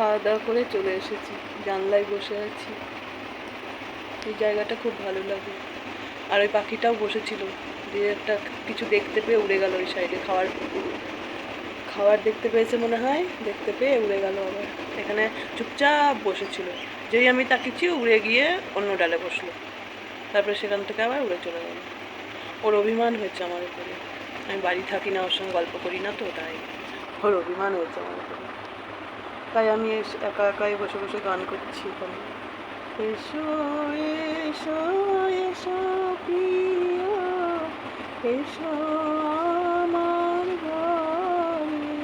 খাওয়া দাওয়া করে চলে এসেছি, জানলায় বসে আছি। এই জায়গাটা খুব ভালো লাগে। আর ওই পাখিটাও বসেছিল দিয়ে একটা কিছু দেখতে পেয়ে উড়ে গেল ওই সাইডে খাওয়ার খাবার দেখতে পেয়েছে মনে হয়, দেখতে পেয়ে উড়ে গেল আবার। এখানে চুপচাপ বসেছিল। যেই আমি তাকিয়েছি উড়ে গিয়ে অন্য ডালে বসল। তারপরে সেখান থেকে আবার উড়ে চলে গেল। ওর অভিমান হয়েছে আমার উপরে। আমি বাড়ি থাকি না, ওর সঙ্গে গল্প করি না তো, তাই। ওর অভিমান হয়েছে আমার উপরে। তাই আমি একা একাই বসে বসে গান করছি এখানে। এসো এসো এসো প্রিয়, এসো আমার ঘরে।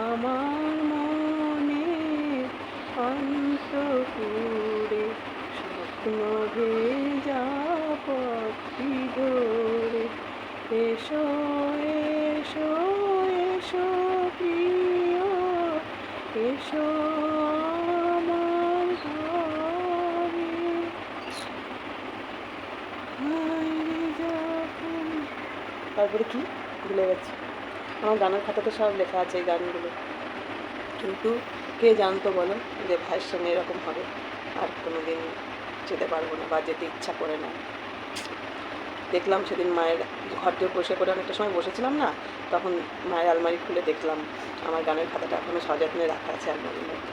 আমার মনে অন্তপুরে স্বপ্ন ভেজা পথি ধরে। এসো এসো প্রিয় তারপরে কি? ভুলে গেছি। আমার গানের খাতাতে সব লেখা আছে এই গানগুলো। কিন্তু কে জানতো বলো যে ভাইয়ের সঙ্গে এরকম হবে? আর কোনো দিন যেতে পারব না বা যেতে ইচ্ছা করে না। দেখলাম সেদিন মায়ের ঘর দিয়ে বসে করে অনেকটা সময় বসেছিলাম না, তখন মায়ের আলমারি খুলে দেখলাম আমার গানের খাতাটা এখনও সযত্নে রাখা আছে আলমারির মধ্যে।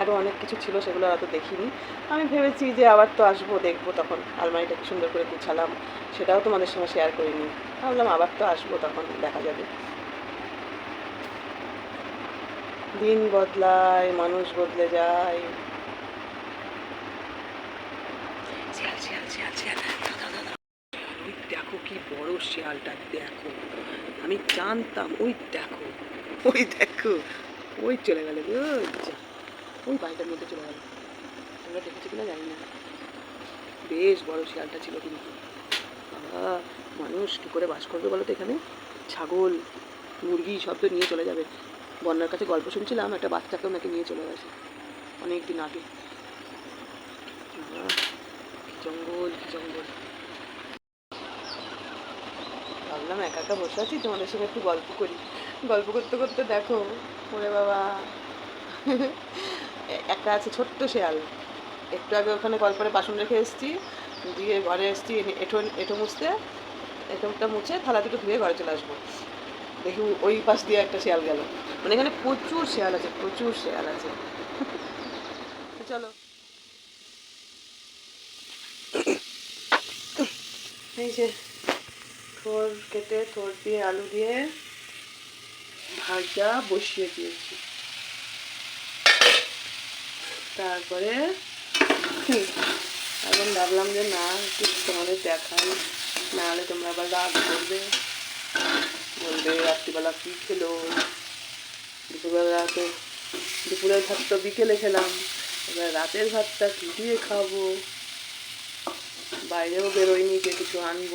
আরও অনেক কিছু ছিল সেগুলো অত দেখিনি। আমি ভেবেছি যে আবার তো আসব, দেখব তখন আলমারিটা কি সুন্দর করে গুছালাম, সেটাও তোমাদের সঙ্গে শেয়ার করিনি। ভাবলাম আবার তো আসব তখন, দেখা যাবে। দিন বদলায়, মানুষ বদলে যায়। শিয়াল শিয়াল শিয়াল শিয়াল দাদা দাদা ওই দেখো কি বড় শিয়ালটা, দেখো। আমি জানতাম, ওই দেখো। ওই দেখো। ওই চলে গেল, ওই বাড়িটার মধ্যে চলে গেল। তোমরা দেখেছ কিনা জানি না। বেশ বড় শিয়ালটা ছিল কিন্তু। বাবা মানুষ কী করে বাস করবে বলো তো এখানে? ছাগল, মুরগি সব তো নিয়ে চলে যাবে। বন্যার কাছে গল্প শুনছিলাম, একটা বাচ্চাকেও নাকি নিয়ে চলে গেছে। অনেক দিন আগে জঙ্গল জঙ্গল। ভাবলাম একা একা বসে আছি, তোমাদের সঙ্গে একটু গল্প করি। গল্প করতে করতে দেখো, ওরে বাবা, একটা আছে ছোট্ট শেয়াল। একটু আগে ওখানে কলপারে বাসন রেখে এসেছি, দিয়ে ঘরে এসেছি এঁঠো এঁঠো মুছতে, এঁঠোটা মুছে থালা দুটো ধুয়ে ঘরে চলে আসব। দেখি ওই পাশ দিয়ে একটা শেয়াল গেল। মানে এখানে প্রচুর শেয়াল আছে, প্রচুর শেয়াল আছে। চলো। এই যে থোর কেটে থোর দিয়ে আলু দিয়ে ভাজা বসিয়ে দিয়েছি। তারপরে এখন ভাবলাম যে না, একটু তোমাদের দেখাই। না হলে তোমরা আবার রাগ করবে। বলবে, রাত্রিবেলা কী খেলো? দুপুরবেলা তো দুপুরের ভাত তো বিকেলে খেলাম। এবার রাতের ভাতটা কী দিয়ে খাব? বাইরেও বেরোয়নি যে কিছু আনব।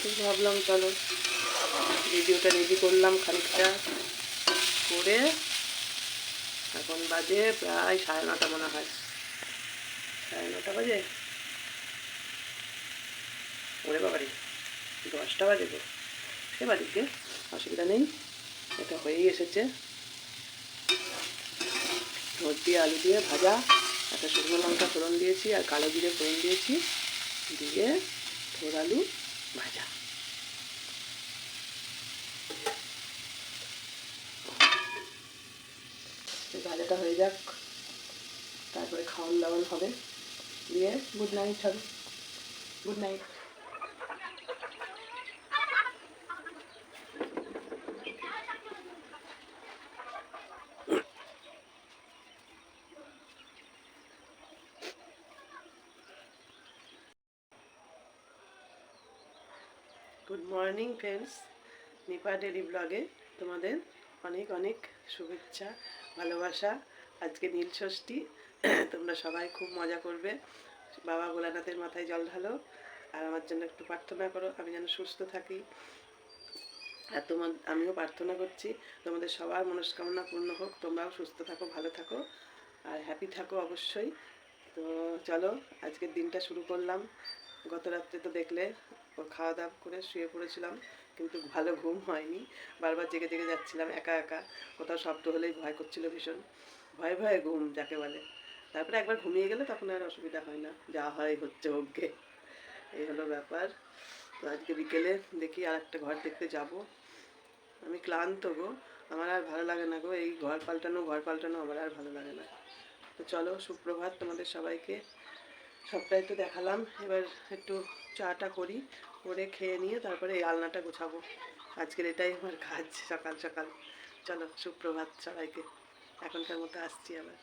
ভাবলাম, চলো ভিডিওটা রেডি করলাম খানিকটা করে। এখন বাজে প্রায় সাড়ে নটা মনে হয়। সাড়ে নটা বাজে? ওরে বাবারে, দশটা বাজে তো। সে বাড়িতে অসুবিধা নেই, এটা হয়েই এসেছে। রোদ দিয়ে আলু দিয়ে ভাজা, একটা শুকনো লঙ্কা ফোড়ন দিয়েছি আর কালো জিরে ফোড়ন দিয়েছি। দিয়ে থোর আলু ভাজা ভাজাটা হয়ে যাক। তারপরে খাওয়ান দাওয়ান হবে। দিয়ে গুড নাইট হবে। Good night good morning friends Nipa daily ব্লগে তোমাদের অনেক অনেক শুভেচ্ছা, ভালোবাসা। আজকে নীল ষষ্ঠী। তোমরা সবাই খুব মজা করবে। বাবা ভোলানাথের মাথায় জল ঢালো। আর আমার জন্য একটু প্রার্থনা করো, আমি যেন সুস্থ থাকি। আর তোমার, আমিও প্রার্থনা করছি, তোমাদের সবার মনস্কামনা পূর্ণ হোক, তোমরাও সুস্থ থাকো, ভালো থাকো। আর হ্যাপি থাকো অবশ্যই। তো চলো, আজকের দিনটা শুরু করলাম। গত রাত্রে তো দেখলে ও খাওয়া দাওয়া করে শুয়ে পড়েছিলাম, কিন্তু ভালো ঘুম হয়নি। বারবার জেগে জেগে যাচ্ছিলাম একা একা, কোথাও শব্দ হলেই ভয় করছিল ভীষণ। ভয়ে ভয়ে ঘুম যাকে বলে। তারপরে একবার ঘুমিয়ে গেলে তখন আর অসুবিধা হয় না, যা হয় হচ্ছে হোকগে এই হলো ব্যাপার। তো আজকে বিকেলে দেখি আর একটা ঘর দেখতে যাব। আমি ক্লান্ত গো, আমার আর ভালো লাগে না গো, এই ঘর পাল্টানো ঘর পাল্টানো আমার আর ভালো লাগে না। তো চলো, সুপ্রভাত তোমাদের সবাইকে। সবটাই তো দেখালাম, এবার একটু চাটা করি। করে খেয়ে নিয়ে তারপরে এই আলনাটা গোছাবো। আজকের এটাই আমার কাজ সকাল সকাল। চলো, সুপ্রভাত সবাইকে। এখনকার মতো আসছি আবার।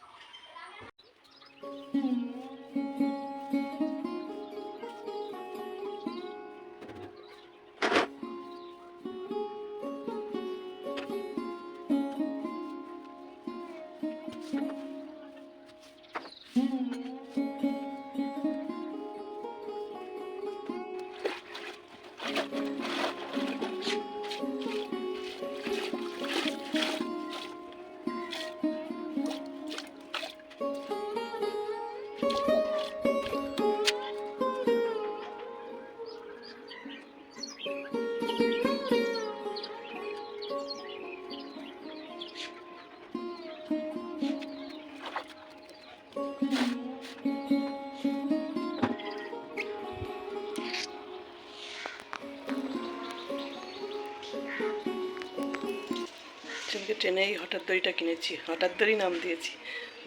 ট্রেনেই হঠাৎ দড়িটা কিনেছি, হঠাৎ দড়ি নাম দিয়েছি।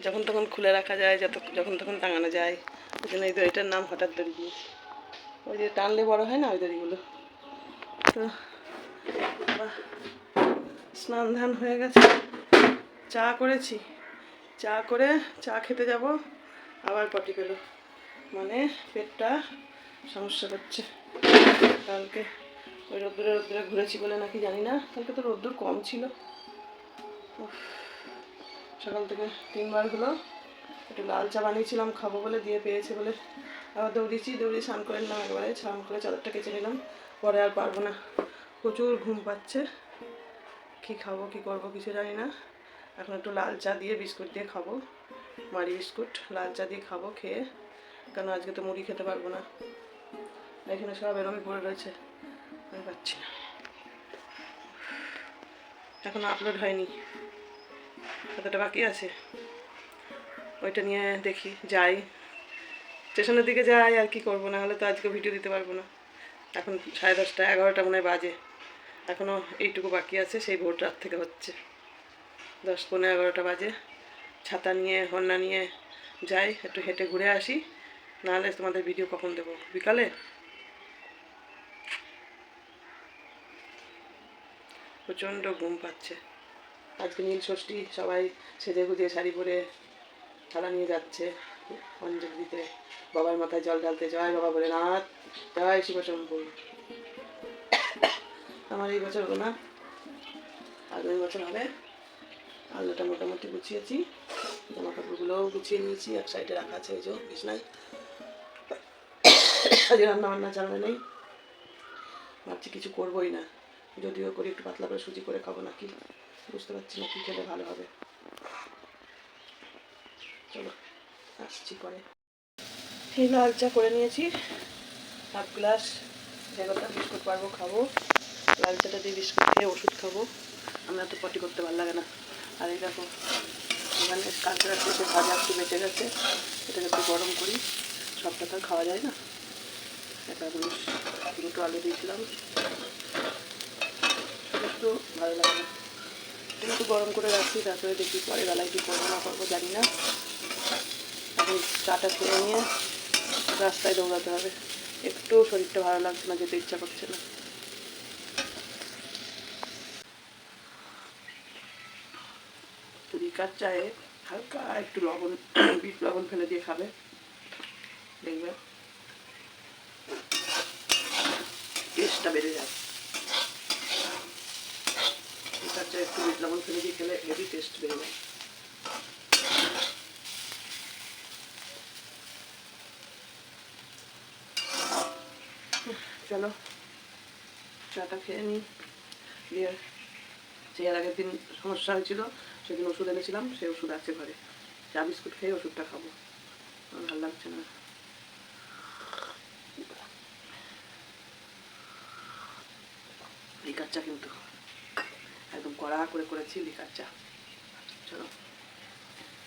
যখন তখন খুলে রাখা যায়, যত, যখন তখন টাঙানো যায়। ওই জন্য এই দড়িটার নাম হঠাৎ দড়ি দিয়েছি ওই যে টানলে বড় হয় না ওই দড়িগুলো? তো স্নান ধান হয়ে গেছে। চা করেছি। চা করে চা খেতে যাব, আবার পটি পেল। মানে পেটটা সমস্যা করছে। কালকে ওই রোদ্দুরে রোদ্দুরে ঘুরেছি বলে নাকি জানি না। কালকে তো রোদ্দুর কম ছিল। সকাল থেকে তিনবার হলো। একটু লাল চা বানিয়েছিলাম, খাব বলে দিয়ে পেয়েছে বলে। আবার দৌড়িয়েছি, দৌড়িয়ে স্নান করে নিলাম একবারে, স্নান করে চাদরটা কেচে নিলাম। পরে আর পারব না। প্রচুর ঘুম পাচ্ছে। কী খাব, কী করব কিছু জানি না। এখন একটু লাল চা দিয়ে বিস্কুট দিয়ে খাব। মারি বিস্কুট, লাল চা দিয়ে খাব, খেয়ে। কেন আজকে তো মুড়ি খেতে পারব না। এখানে সব এরমই পড়ে রয়েছে। আমি পাচ্ছি না। এখন আপলোড হয়নি। কতটা বাকি আছে? ওইটা নিয়ে দেখি, যাই। স্টেশনের দিকে যাই, আর কি করব? না হলে তো আজকে ভিডিও দিতে পারব না। এখন সাড়ে দশটা, এগারোটা মনে বাজে। এখনও এইটুকু বাকি আছে, সেই ভোর রাত থেকে হচ্ছে। দশ পনেরো এগারোটা বাজে। ছাতা নিয়ে হন্যা নিয়ে যাই, একটু হেঁটে ঘুরে আসি। নাহলে তোমাদের ভিডিও কখন দেবো? বিকালে? প্রচণ্ড ঘুম পাচ্ছে। আজকে নীল ষষ্ঠী, সবাই সেজে গুজে শাড়ি পরে থালা নিয়ে যাচ্ছে। অঞ্জলি দিতে বাবার মাথায় জল ঢালতে জয় বাবা বলে নাথ জয় শিবশম্ভু আমার এই বছর হলো না আগামী বছর হবে। আলুটা মোটামুটি গুছিয়েছি। জামা কাপড়গুলোও গুছিয়ে নিয়েছি, এক সাইডে রাখা আছে ওই যে বিছনায়। আজকে রান্না বান্না জানা নেই। ভাবছি কিছু করবোই না। যদিও করি একটু পাতলা করে সুজি করে খাব নাকি, বুঝতে পারছি না কি খেলে ভালো হবে। চলো, আসছি পরে। এই লাল চা করে নিয়েছি, হাফ গ্লাস যেটা বিস্কুট পারব খাব। লাল চাটা দিয়ে বিস্কুট খেয়ে ওষুধ খাব। আমরা তো পটি করতে ভালো লাগে না। আর এই দেখো, এখানে কালকে রাত্রে ভাজা একটু বেঁচে গেছে, এটাকে একটু গরম করি, সবটা তো খাওয়া যায় না। জিনিস দুটো আলু দিয়েছিলাম। একটু ভালো লাগে না। একটু গরম করে রাখছি, তারপরে দেখি পরে বেলায় কী করব, না করব জানি না। এখন চাটা খেয়ে নিয়ে রাস্তায় দৌড়াতে হবে। একটু শরীরটা ভালো লাগছে না, যেতে ইচ্ছা করছে না। রিকার চায়ে হালকা একটু লবণ, বিট লবণ ফেলে দিয়ে খাবে। দেখবে। টেস্টটা বেড়ে যাবে রিকার একটু বিট লবণ ফেলে দিয়ে খেলে? হেভি টেস্ট বেড়ে যায় চলো, চাটা খেয়ে নিই। দিয়ে সেই আর আগের দিন সমস্যা হয়েছিল, সেদিন ওষুধ এনেছিলাম সেই ওষুধ আছে ঘরে। চা বিস্কুট খেয়ে ওষুধটা খাব। ভালো লাগছে না। এই চা কিন্তু কড়া করে করেছি, লিকার চা। চলো,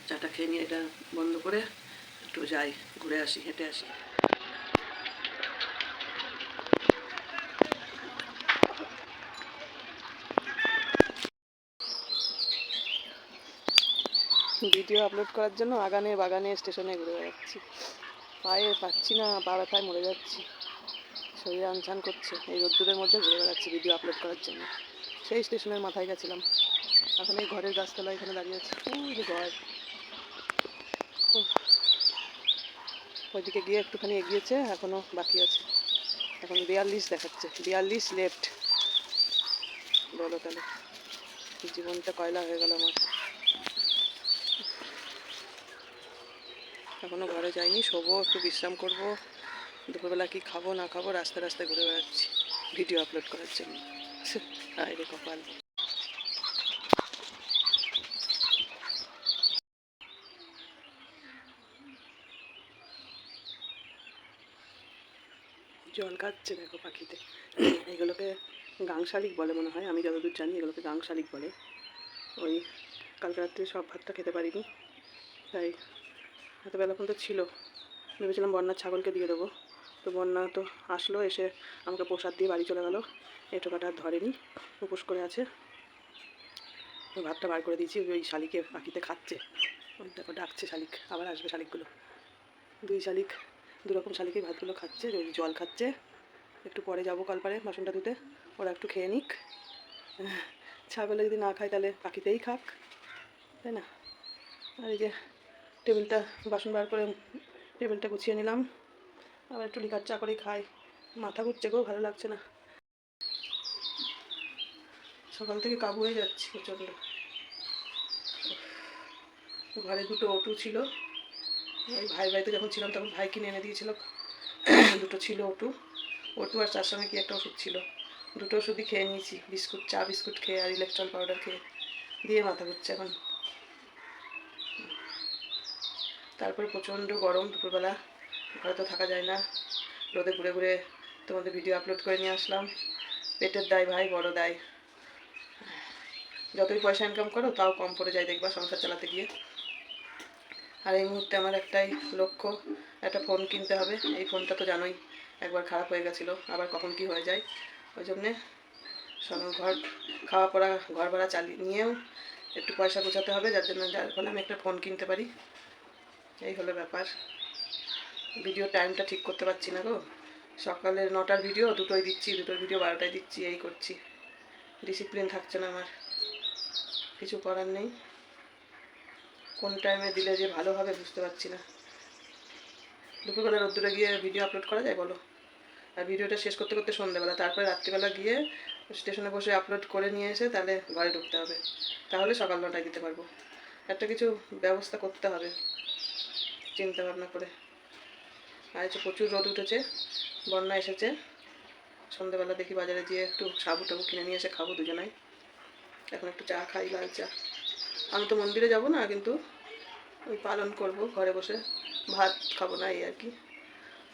চাটা খেয়ে নিয়ে এটা বন্ধ করে একটু যাই, ঘুরে আসি, হেঁটে আসি। ভিডিও আপলোড করার জন্য আগানে বাগানে স্টেশনে ঘুরে বেড়াচ্ছি। পায়ে পাচ্ছি না, পা ব্যথায় মরে যাচ্ছি। শরীরে আনছান করছে, এই রোদ্দুরের মধ্যে ঘুরে বেড়াচ্ছি ভিডিও আপলোড করার জন্য। সেই স্টেশনের মাথায় গেছিলাম। এখন এই ঘরের গাছতলা এখানে দাঁড়িয়ে আছে। ওই যে ঘর। ওইদিকে গিয়ে একটুখানি এগিয়েছে এখনও বাকি আছে। এখন বিয়াল্লিশ দেখাচ্ছে। বিয়াল্লিশ লেফট বলো তাহলে, জীবনটা কয়লা হয়ে গেল আমার? এখনও ঘরে যাইনি, শোবো, একটু বিশ্রাম করব। দুপুরবেলা কি খাব, না খাব, রাস্তায় রাস্তায় ঘুরে বেড়াচ্ছি, ভিডিও আপলোড করার জন্য। আয় রে কপাল জল খাচ্ছে, দেখো পাখিতে। এগুলোকে গাং শালিক বলে মনে হয়, আমি যতদূর জানি এগুলোকে গাং শালিক বলে। ওই কালকে রাত্রে সব ভাতটা খেতে পারিনি, তাই এত বেলা পর্যন্ত ছিল। ভেবেছিলাম বন্যার ছাগলকে দিয়ে দেবো। তো বন্যা তো আসলো, এসে আমাকে প্রসাদ দিয়ে বাড়ি চলে গেলো। এটো কাটা আর ধরেনি, উপোস করে আছে। ভাতটা বার করে দিয়েছি, ওই শালিকে পাখিতে খাচ্ছে। ওই দেখো, ডাকছে শালিক, আবার আসবে শালিকগুলো। দুই শালিক, দুরকম শালিকেই ভাতগুলো খাচ্ছে, ওই জল খাচ্ছে। একটু পরে যাব কলপারে বাসনটা ধুতে, ওরা একটু খেয়ে নিক। ছাগলে যদি না খায় তাহলে পাখিতেই খাক, তাই না? আর এই যে টেবিলটা, বাসন বার করে টেবিলটা গুছিয়ে নিলাম। আবার একটু লিকার চা করেই খাই। মাথা ঘুরছে গো, ভালো লাগছে না। সকাল থেকে কাবু হয়ে যাচ্ছি প্রচণ্ড। ঘরে দুটো অটো ছিল। ওই ভাই বাড়িতে যখন ছিলাম তখন ভাই কিনে এনে দিয়েছিল। দুটো ছিল অটু। অটু আর তার সঙ্গে কি একটা ওষুধ ছিল। দুটো ওষুধই খেয়ে নিয়েছি। বিস্কুট, চা বিস্কুট খেয়ে আর ইলেকট্রল পাউডার খেয়ে। দিয়ে মাথা ঘুরছে এখন। তারপরে প্রচণ্ড গরম দুপুরবেলা। ঘরে তো থাকা যায় না। রোদে ঘুরে ঘুরে তোমাদের ভিডিও আপলোড করে নিয়ে আসলাম। পেটের দায় ভাই, বড় দায়। যতই পয়সা ইনকাম করো, তাও কম পড়ে যায় দেখবা সংসার চালাতে গিয়ে। আর এই মুহূর্তে আমার একটাই লক্ষ্য, একটা ফোন কিনতে হবে। এই ফোনটা তো জানোই, একবার খারাপ হয়ে গেছিল, আবার কখন কি হয়ে যায়। ওই জন্যে ঘর, খাওয়া পড়া, ঘর ভাড়া চালিয়ে নিয়েও একটু পয়সা গোছাতে হবে, যার জন্য যার ফলে আমি একটা ফোন কিনতে পারি। এই হলো ব্যাপার। ভিডিও টাইমটা ঠিক করতে পারছি না গো। সকালে নটার ভিডিও দুটোই দিচ্ছি, দুটোর ভিডিও বারোটায় দিচ্ছি, এই করছি। ডিসিপ্লিন থাকছে না আমার। কিছু করার নেই। কোন টাইমে দিলে যে ভালো হবে বুঝতে পারছি না। দুপুরবেলা রোদ্দুরে গিয়ে ভিডিও আপলোড করা যায় বলো? আর ভিডিওটা শেষ করতে করতে সন্ধ্যেবেলা তারপরে রাত্রিবেলা গিয়ে স্টেশনে বসে আপলোড করে নিয়ে এসে তাহলে ঘরে ঢুকতে হবে। তাহলে সকাল নটায় দিতে পারব। একটা কিছু ব্যবস্থা করতে হবে, চিন্তা ভাবনা করে। আর হচ্ছে প্রচুর রোদ উঠেছে, বন্যা এসেছে। সন্ধ্যেবেলা দেখি বাজারে গিয়ে একটু সাবু টাবু কিনে নিয়ে এসে খাব দুজনাই। এখন একটু চা খাই লাল চা। আমি তো মন্দিরে যাব না কিন্তু ওই পালন করব ঘরে বসে ভাত খাব না এই আর কি।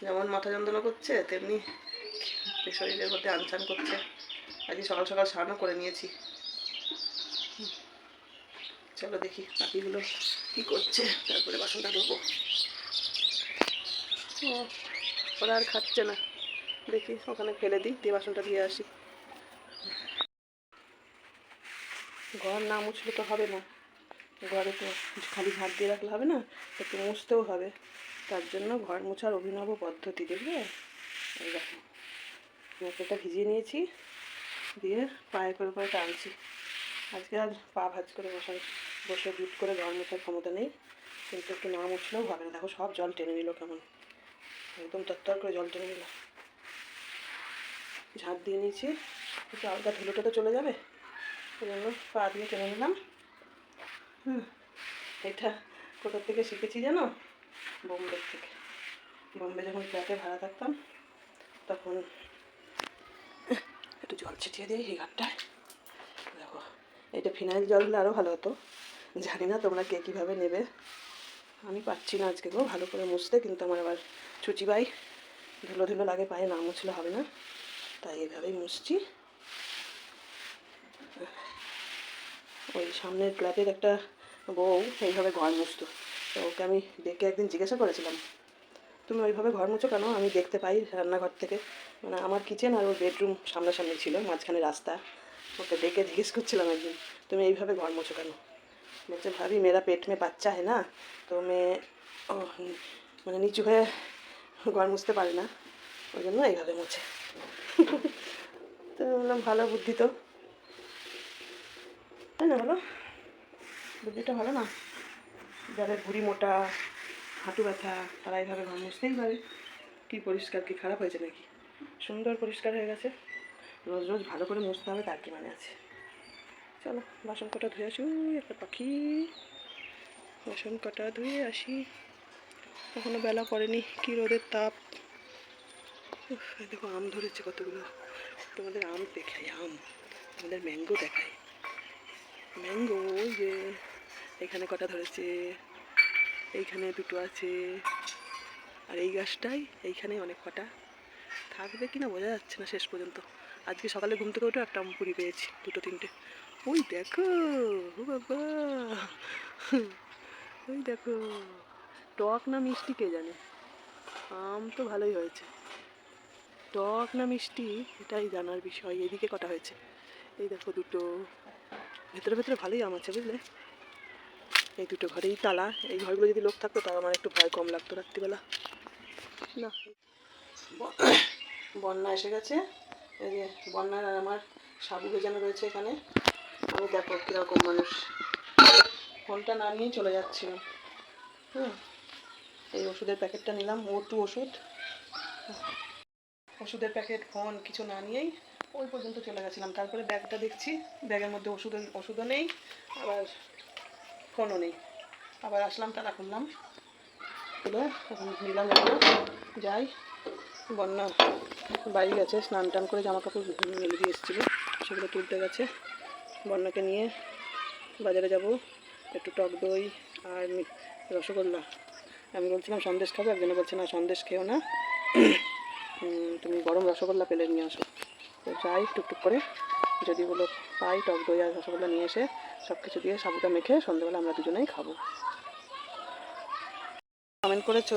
যেমন মাথা যন্ত্রণা করছে তেমনি শরীরের মধ্যে আনছান করছে। আজকে সকাল সকাল স্নানও করে নিয়েছি। চলো দেখি পাখিগুলো কী করছে তারপরে বাসনটা ধোবো। ও, ওরা আর খাচ্ছে না। দেখি ওখানে ফেলে দিই দিয়ে বাসনটা দিয়ে আসি। ঘর না মুছলে তো হবে না। ঘরে তো খালি ঝাঁট দিয়ে রাখলে হবে না একটু মুছতেও হবে। তার জন্য ঘর মোছার অভিনব পদ্ধতি দেখবে দেখো একটা ভিজিয়ে নিয়েছি, দিয়ে পায়ে করে করে টানছি। আজকে আর পা ভাজ করে বসার, বসে গুট করে ঘর মোছার ক্ষমতা নেই, কিন্তু একটু না মুছলেও হবে না। দেখো, সব জল টেনে নিল কেমন। একদম তত্তর করে জল টেনে নিল। ঝাঁট দিয়ে নিয়েছি, একটু আলগা ধুলোটা তো চলে যাবে? ওই জন্য পা দিয়ে টেনে নিলাম। হুম, এটা কোথা থেকে শিখেছি জানো? বোম্বে থেকে। বোম্বে যখন ফ্ল্যাটে ভাড়া থাকতাম, তখন একটু জল ছিটিয়ে দিই এই ঘাটটায়। দেখো এটা ফিনাইল জল দিলে আরও ভালো হতো। জানি না তোমরা কে কীভাবে নেবে। আমি পাচ্ছি না আজকে গো, ভালো করে মুছতে, কিন্তু আমার আবার ছুচি পাই ধুলো ধুলো লাগে, পায়ে না মুছলে হবে না। তাই এইভাবেই মুছছি। ওই সামনের ফ্ল্যাটের একটা বউ এইভাবে ঘর মুছতো। তো ওকে আমি দেখে একদিন জিজ্ঞাসা করেছিলাম তুমি ওইভাবে ঘর মুছো কেন? আমি দেখতে পাই রান্নাঘর থেকে। মানে আমার কিচেন আর ওর বেডরুম সামনাসামনি ছিল মাঝখানে রাস্তা। ওকে ডেকে জিজ্ঞেস করছিলাম একদিন তুমি এইভাবে ঘর মুছো কেন? বলছে ভাবি মেয়েরা পেট মে বাচ্চা হয় না তো মেয়ে ও, মানে নিচু হয়ে ঘর মুছতে পারে না। ওই জন্য এইভাবে মুছে। তো বললাম ভালো বুদ্ধি তো। তাই না বলো? বুদ্ধিটা ভালো না? যাদের ভুড়ি মোটা, হাঁটু ব্যথা, তারা এইভাবে ঘর মুছতেই পারে। কি পরিষ্কার, কি খারাপ হয়েছে নাকি? সুন্দর পরিষ্কার হয়ে গেছে। রোজ রোজ ভালো করে মুছতে হবে, তার কি মানে আছে? চলো, বাসন কটা ধুয়ে আসি। একটা পাখি। বাসন কটা ধুয়ে আসি। এখনও বেলা পড়েনি, কি রোদের তাপ। দেখো আম ধরেছে কতগুলো। তোমাদের আম দেখাই, আম। তোমাদের ম্যাঙ্গো দেখাই। ম্যাঙ্গো ওই যে এখানে কটা ধরেছে? এইখানে দুটো আছে। আর এই গাছটাই, এইখানে অনেক কটা। থাকবে কি না বোঝা যাচ্ছে না শেষ পর্যন্ত। আজকে সকালে ঘুম থেকে উঠে একটা পুরি পেয়েছি, দুটো তিনটে। ওই দেখো, ও বাবা। ওই দেখো। টক না মিষ্টি কে জানে? আম তো ভালোই হয়েছে। টক না মিষ্টি, এটাই জানার বিষয়। এদিকে কটা হয়েছে? এই দেখো দুটো। ভেতরে ভেতরে ভালোই আম আছে, বুঝলে? এই দুটো ঘরেই তালা, এই ঘরগুলো যদি লোক থাকতো তাও আমার একটু ভয় কম লাগতো রাত্রিবেলা। না বন্যা এসে গেছে। এই যে বন্যার আর আমার সাবু বেজানো রয়েছে এখানে। আমি দেখো কীরকম মানুষ। ফোনটা না নিয়েই চলে যাচ্ছিল হুম, এই ওষুধের প্যাকেটটা নিলাম ও মোটু ওষুধ। ওষুধের প্যাকেট, ফোন, কিছু না নিয়েই ওই পর্যন্ত চলে গেছিলাম। তারপরে ব্যাগটা দেখছি, ব্যাগের মধ্যে ওষুধ, ওষুধও নেই, আবার ফোনও নেই। আবার আসলাম, তালা খুললাম। খুলে এখন নিলাম এগুলো যাই, বন্যা বাড়ি গেছে, স্নান টান করে জামা কাপড় মেলে দিয়ে এসেছিল। সেগুলো তুলতে গেছে। বন্যাকে নিয়ে বাজারে যাব। একটু টক দই আর রসগোল্লা। আমি বলছিলাম, সন্দেশ খাব? একজনে বলছে, না, সন্দেশ খেও না। তুমি গরম রসগোল্লা পেলে নিয়ে আসো। যাই টুকটুক করে, যদি বলো পাই, টক দই আর রসগোল্লা নিয়ে এসে সব কিছু দিয়ে সাবুটা মেখে সন্ধ্যেবেলা আমরা দুজনেই খাব। কমেন্ট করেছ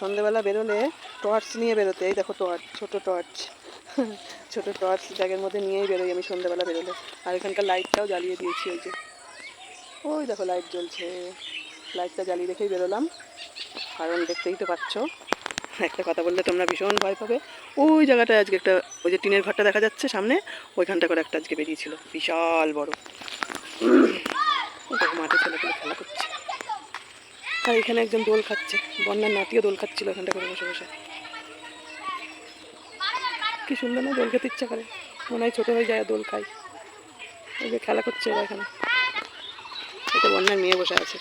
সন্ধ্যেবেলা বেরোলে টর্চ নিয়ে বেরোতে, এই দেখো টর্চ ছোট টর্চ ছোট টর্চ ব্যাগের মধ্যে নিয়েই বেরোই আমি সন্ধ্যেবেলা বেরোলে। আর এখানকার লাইটটাও জ্বালিয়ে দিয়েছি ওই যে। ওই দেখো লাইট জ্বলছে। লাইটটা জ্বালিয়ে রেখেই বেরোলাম। কারণ দেখতেই তো পাচ্ছ। একটা কথা বললে তোমরা ভীষণ ভয় পাবে। ওই জায়গাটায় আজকে একটা, ওই যে টিনের ঘরটা দেখা যাচ্ছে সামনে, ওইখানটা করে একটা আজকে বেরিয়েছিল। বিশাল বড়। মাঠে ছেলেগুলো খেলা করছে। আর এখানে একজন দোল খাচ্ছে, বন্যার নাতিও দোল খাচ্ছিল এখানটা করে বসে বসে। কি সুন্দর না, দোল খেতে ইচ্ছা করে। মনে হয় ছোটো হয়ে যায় দোল খাই। এই যে খেলা করছে এরা এখানে। এটা বন্যার মেয়ে বসে আছে।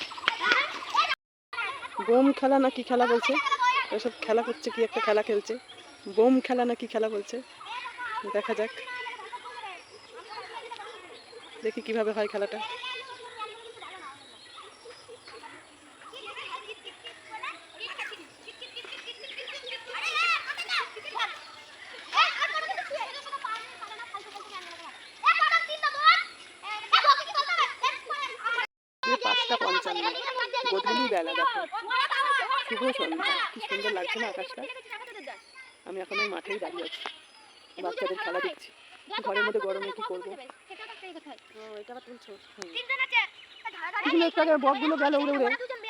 বোম খেলা না কি খেলা বলছে? এসব খেলা করছে কি একটা খেলা খেলছে? বোম খেলা না কি খেলা বলছে? দেখা যাক। দেখি কীভাবে হয় খেলাটা যে পাঁচটা পঞ্চান্ন গধূলি বেলা দেখো শুভ সন্ধ্যা কি সুন্দর লাগছে না আকাশটা আমি এখন ওই মাঠেই দাঁড়িয়ে আছি বাচ্চাদের খেলা দেখছি ঘরের মধ্যে গরমে কি করব এটা আবার তুলছো একটু আগে বকগুলো গেল উড়ে উড়ে।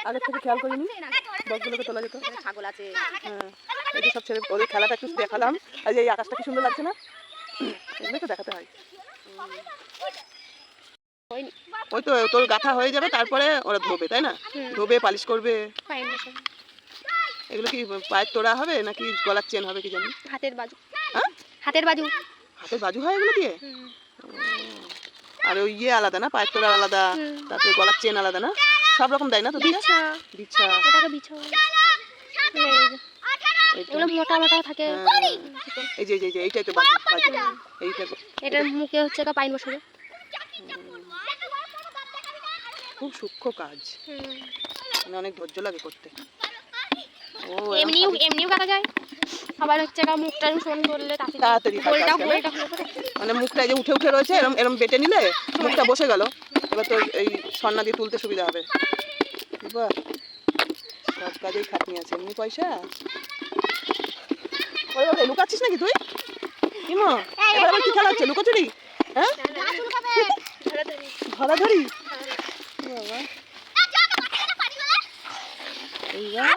আগের থেকে খেয়াল করিনি। বকগুলোকে তোলা যেত। ছাগল আছে। হ্যাঁ এই সব ছেলে ওদের খেলাটা একটু দেখালাম। আর এই আকাশটা কি সুন্দর লাগছে না? এগুলো তো দেখাতে হয়। ওই তো তোর গাথা হয়ে যাবে তারপরে ওরা ধোবে তাই না? ধোবে পালিশ করবে। এগুলো কি পায়ের তোড়া হবে নাকি গলার চেন হবে কি জানি? হাতের বাজু। হ্যাঁ? হাতের বাজু। হাতের বাজু হয় এগুলো দিয়ে? আর ওই ইয়ে আলাদা না পায়ের তোড়া আলাদা তারপরে গলার চেন আলাদা না সব রকম দেয় না তো বিছা। বিচ্ছা ওটাকে বিছো। এগুলো মোটা মোটা থাকে। হ্যাঁ। এই যে এই যে, এই যে এইটাই তো এইটা এটার মুখে হচ্ছে একটা পাইন বসাবে খুব সূক্ষ্ম কাজ। মানে অনেক ধৈর্য লাগে করতে। ও এমনিও এমনিও কাটা যায়। আবার হচ্ছে মুখটা শোন করলে তাড়াতাড়ি হয় মানে মুখটা যে উঠে উঠে রয়েছে এরম এরম বেটে নিলে মুখটা বসে গেল। এবার তো এই সন্না দিয়ে তুলতে সুবিধা হবে। বাহ সব কাজেই খাটনি আছে। এমনি পয়সা? বাবা, লুকাচ্ছিস নাকি তুই? কিমো এবার আবার কি খেলা হচ্ছে? লুকোচুরি? হ্যাঁ? ধরাধরি। বাবা। এইবার?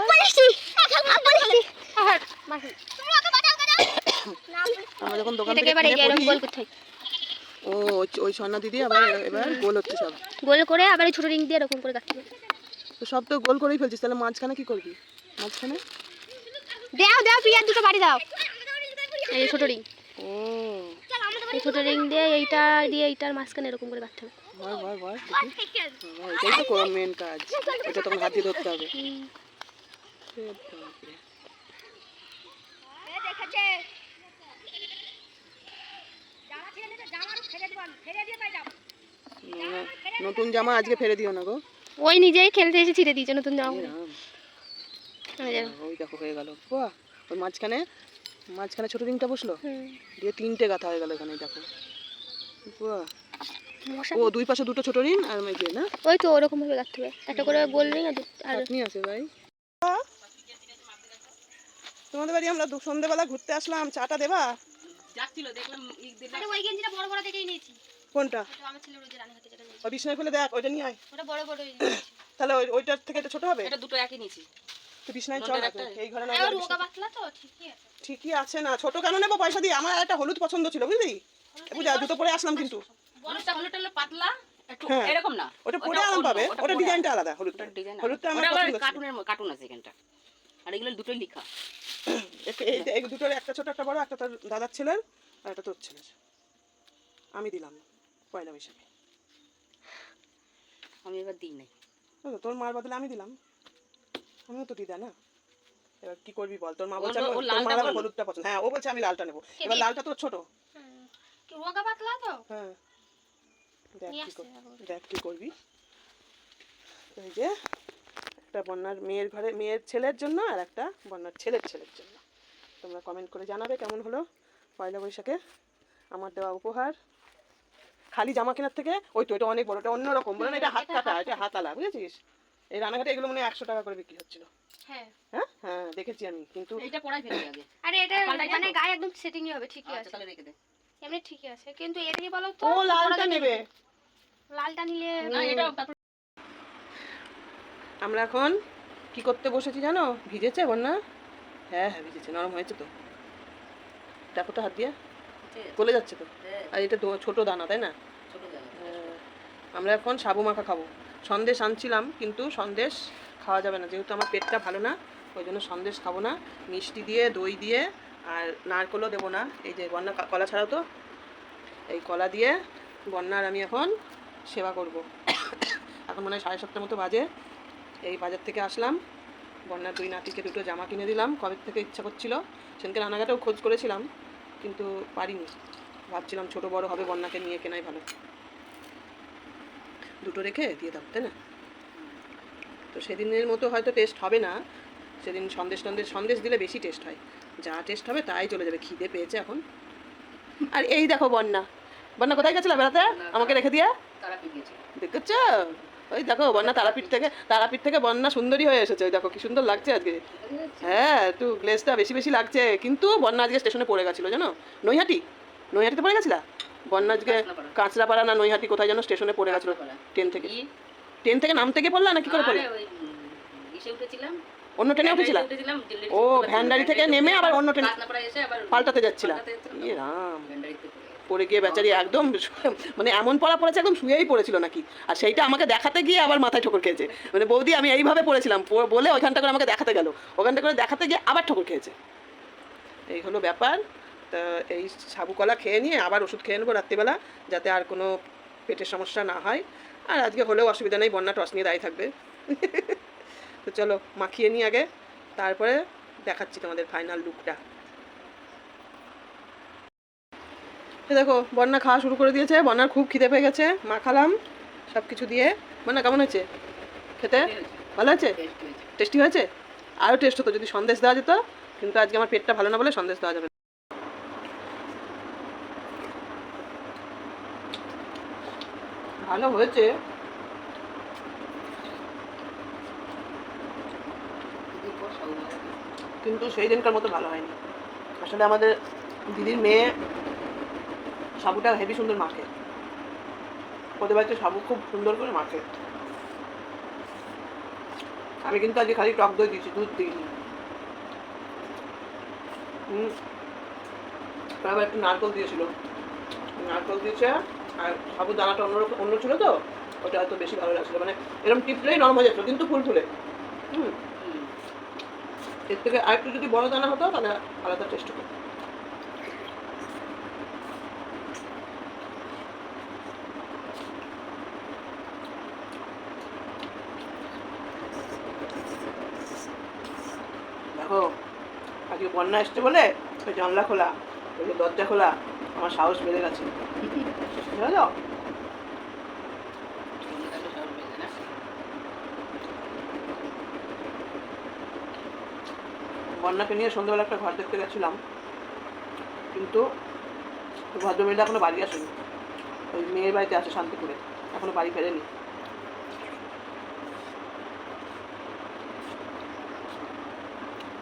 আমরা যখন দোকান থেকে ও ওই- স্বর্ণা দিদি আবার এবার গোল হচ্ছে সব। গোল করে আবার এই ছোট রিং দিয়ে এরকম করে কাটতে তো সব তো গোল করেই ফেলছিস তাহলে মাঝখানে কি করবি? মাঝখানে? দাও দাও প্রিয়ার দুটো বাড়ি দাও। এই ছোট রিং। ও। এই ছোট রিং দিয়ে এইটা দিয়ে এইটার মাঝখানে এরকম করে কাটতে হবে ভয় ভয় ভয় এটাই তো মেন কাজ। এটা তখন হাত ধরতে হবে। না, নতুন জামা আজকে ফেলে দিও না গো। ওই নিজেই খেলতে এসে ছিঁড়ে দিয়েছে নতুন জামা। এ পরে। রাম, এই যে, ওই দেখো হয়ে গেল। বাহ! ওই মাঝখানে মাঝখানে ছোট রিংটা বসল? দিয়ে তিনটে গাথা হয়ে গেল এখানে দেখো। ও দুই পাশে দুটো ছোট রিং আর এই না? ওই তো ওরকম ভাবে কাটতে হবে। একটা করে গোল রিং আর আর আছে ভাই। তোমাদের বাড়ি আমরা সন্ধ্যেবেলা ঘুরতে আসলাম চাটা দেবা? ওই গেঞ্জিটা বড় বড় দেখেই নিয়েছি। কোনটা? আমার ছেলের ওই যে যেটা নিয়েছি। ওই বিছনায় ফেলে দেখ ওইটা নিয়ে আয়। ওটা বড় বড় তাহলে ওই ওইটার থেকে এটা ছোট হবে? এটা দুটো একই নিয়েছি। তো বিছনায় চল এই ঘরে না আর রোগা পাতলা তো ঠিকই আছে। ঠিকই আছে না ছোট কেন নেব? পয়সা দিয়ে। আমার একটা হলুদ পছন্দ ছিল বুঝলি? বুঝা জুতো পরে আসলাম কিন্তু। হলুদটা হলুদটা পাতলা হ্যাঁ। এরকম না। ওটা পরে আরাম পাবে ওটা ওটা ডিজাইনটা আলাদা হলুদটা। হলুদটা আমার। কার্টুনের কার্টুন আছে এখানটা। আর এগুলো দুটোই লেখা। এই এই দুটোর একটা ছোট একটা বড় একটা তোর দাদার ছেলের আর একটা তোর ছেলের। আমি দিলাম পয়লা বৈশাখে। আমি এবার দিই নাই। তোর মার বদলে আমি দিলাম। আমিও তো দিদা না। এবার কি করবি বল তোর মা বলছে আমি- তোর লালটা আবার হলুদটা পছন্দ। হ্যাঁ ও বলছে আমি লালটা নেব। এবার লালটা তোর ছোট। রোগা পাতলা তো? হ্যাঁ। দেখ কি আসছে কর- এখন। দেখ কি করবি। এই যে একটা বন্যার মেয়ের ঘরে মেয়ের ছেলের জন্য আর একটা বন্যার ছেলের ছেলের জন্য। তোমরা কমেন্ট করে জানাবে কেমন হলো পয়লা বৈশাখে আমার দেওয়া উপহার। খালি জামা কেনার থেকে ওই তো এটা অনেক বড় এটা অন্যরকম। বলে না এটা হাত কাটা এটা হাতালা বুঝেছিস? এই রানাঘাটে এগুলো মনে হয় একশো টাকা করে বিক্রি হচ্ছিল। হ্যাঁ। হ্যাঁ? হ্যাঁ দেখেছি আমি কিন্তু এইটা পড়াই ফেলি আগে আরে এটা পাল্টাই মানে গায়ে একদম সেটিংই হবে ঠিকই আছে। তাহলে রেখে দে। এমনি ঠিকই আছে কিন্তু এটা কি বলো তো ও লালটা নেবে। লালটা নিলে না এটা তারপর আমরা এখন কি করতে বসেছি জানো? ভিজেছে বন্যা? হ্যাঁ হ্যাঁ ভিজেছে নরম হয়েছে তো। দেখো তো হাত দিয়ে। গলে যাচ্ছে তো। আর এটা ছোট দানা তাই না? হ্যাঁ। আমরা এখন সাবু মাখা খাব। সন্দেশ আনছিলাম কিন্তু সন্দেশ খাওয়া যাবে না। যেহেতু আমার পেটটা ভালো না ওই জন্য সন্দেশ খাব না। মিষ্টি দিয়ে দই দিয়ে আর নারকলও দেবো না। এই যে বন্যা কলা ছাড়াও তো। এই কলা দিয়ে বন্যার আমি এখন সেবা করব। এখন মনে হয় সাড়ে সাতটার মতো বাজে। এই বাজার থেকে আসলাম। বন্যার দুই নাতিকে দুটো জামা কিনে দিলাম। কবে থেকে ইচ্ছা করছিল? সেদিনকে রানাঘাটেও খোঁজ করেছিলাম কিন্তু পারিনি। ভাবছিলাম ছোট বড় হবে বন্যাকে নিয়ে কেনাই ভালো। দুটো রেখে দিয়ে দাও তাই না? তো সেদিনের মতো হয়তো টেস্ট হবে না। সেদিন সন্দেশ টন্দেশ সন্দেশ দিলে বেশি টেস্ট হয়। যা টেস্ট হবে তাই চলে যাবে খিদে পেয়েছে এখন। আর এই দেখো বন্যা। বন্যা কোথায় গেছিল বেড়াতে? আমাকে রেখে দিয়ে? দেখেছ? ওই দেখো বন্যা তারাপীঠ থেকে তারাপীঠ থেকে বন্যা সুন্দরী হয়ে এসেছে। ওই দেখো কি সুন্দর লাগছে আজকে। হ্যাঁ একটু গ্লেসটা বেশি বেশি লাগছে। কিন্তু বন্যা আজকে স্টেশনে পড়ে গেছিল জানো? নৈহাটি? নৈহাটিতে পড়ে গেছিলা? বন্যা আজকে কাঁচরাপাড়া না নৈহাটি কোথায় যেন স্টেশনে পড়ে গেছিল ট্রেন থেকে। ট্রেন থেকে নাম থেকে পড়লা না কি করে পড়লে? উঠেছিলাম। অন্য ট্রেনে উঠেছিলা? উঠেছিলাম ও ভ্যানডারি থেকে নেমে আবার অন্য ট্রেন পাল্টাতে যাচ্ছিলাম। ইয়ে রাম। পড়ে গিয়ে বেচারি একদম মানে এমন পড়া পড়েছে, একদম শুয়েই পড়েছিল নাকি? আর সেইটা আমাকে দেখাতে গিয়ে আবার মাথায় ঠোকর খেয়েছে। মানে বৌদি, আমি এইভাবে পড়েছিলাম বলে ওইখানটা করে আমাকে দেখাতে গেল। ওখানটা করে দেখাতে গিয়ে আবার ঠোকর খেয়েছে। এই হলো ব্যাপার। তা এই সাবু কলা খেয়ে নিয়ে আবার ওষুধ খেয়ে নেব রাত্রিবেলা, যাতে আর কোনো পেটের সমস্যা না হয়। আর আজকে হলেও অসুবিধা নেই, বন্যা টস নিয়ে দায়ী থাকবে। তো চলো, মাখিয়ে নিই আগে। তারপরে দেখাচ্ছি তোমাদের ফাইনাল লুকটা দেখো বন্যা খাওয়া শুরু করে দিয়েছে বন্যার খুব খিদে পেয়ে গেছে মাখালাম সব কিছু দিয়ে। বন্যা কেমন হয়েছে? খেতে? ভালো আছে। টেস্টি হয়েছে। আরও টেস্ট হতো যদি সন্দেশ দেওয়া যেত কিন্তু আজকে আমার পেটটা ভালো না বলে সন্দেশ দেওয়া যাবে ভালো হয়েছে। কিন্তু সেই দিনকার মতো ভালো হয়নি। আসলে আমাদের দিদির মেয়ে সাবুটা হেভি সুন্দর মাখে। ওদের বাড়িতে সাবু খুব সুন্দর করে মাখে। আমি কিন্তু আজকে খালি টক দই দিয়েছি, দুধ দিইনি। হুম। একটু নারকল দিয়েছিল। নারকল দিয়েছে, আর সাবু দানাটা অন্যরকম অন্য ছিল তো, ওটা হয়তো বেশি ভালো লাগছিল। মানে এরকম টিপলেই নরম হয়ে কিন্তু ফুল ফুলে। হুম। হুম। এর থেকে আরেকটু যদি বড় দানা হতো, তাহলে আলাদা টেস্ট হতো দেখো আজকে বন্যা এসছে বলে ওই জানলা খোলা, ওই দরজা খোলা, আমার সাহস বেড়ে গেছে। বন্যাকে নিয়ে সন্ধ্যাবেলা একটা ঘর দেখতে গেছিলাম, কিন্তু ভদ্রমহিলা এখনও বাড়ি আসেনি। ওই মেয়ের বাড়িতে আছে শান্তিপুরে, এখনও বাড়ি ফেরেনি।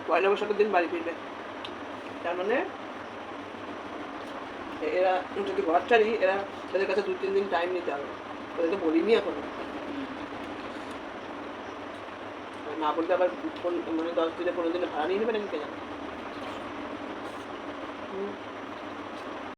পয়লা বৈশাখের দিন বাড়ি ফিরবে। তার মানে এরা যদি ঘর ছাড়ি এরা তাদের কাছে দু তিন দিন টাইম নিতে হবে। ওদেরকে বলিনি এখন। না বলতে আবার মানে দশ দিনে, পনেরো দিনে ভাড়া নিয়ে নেবে নাকি কে জানে।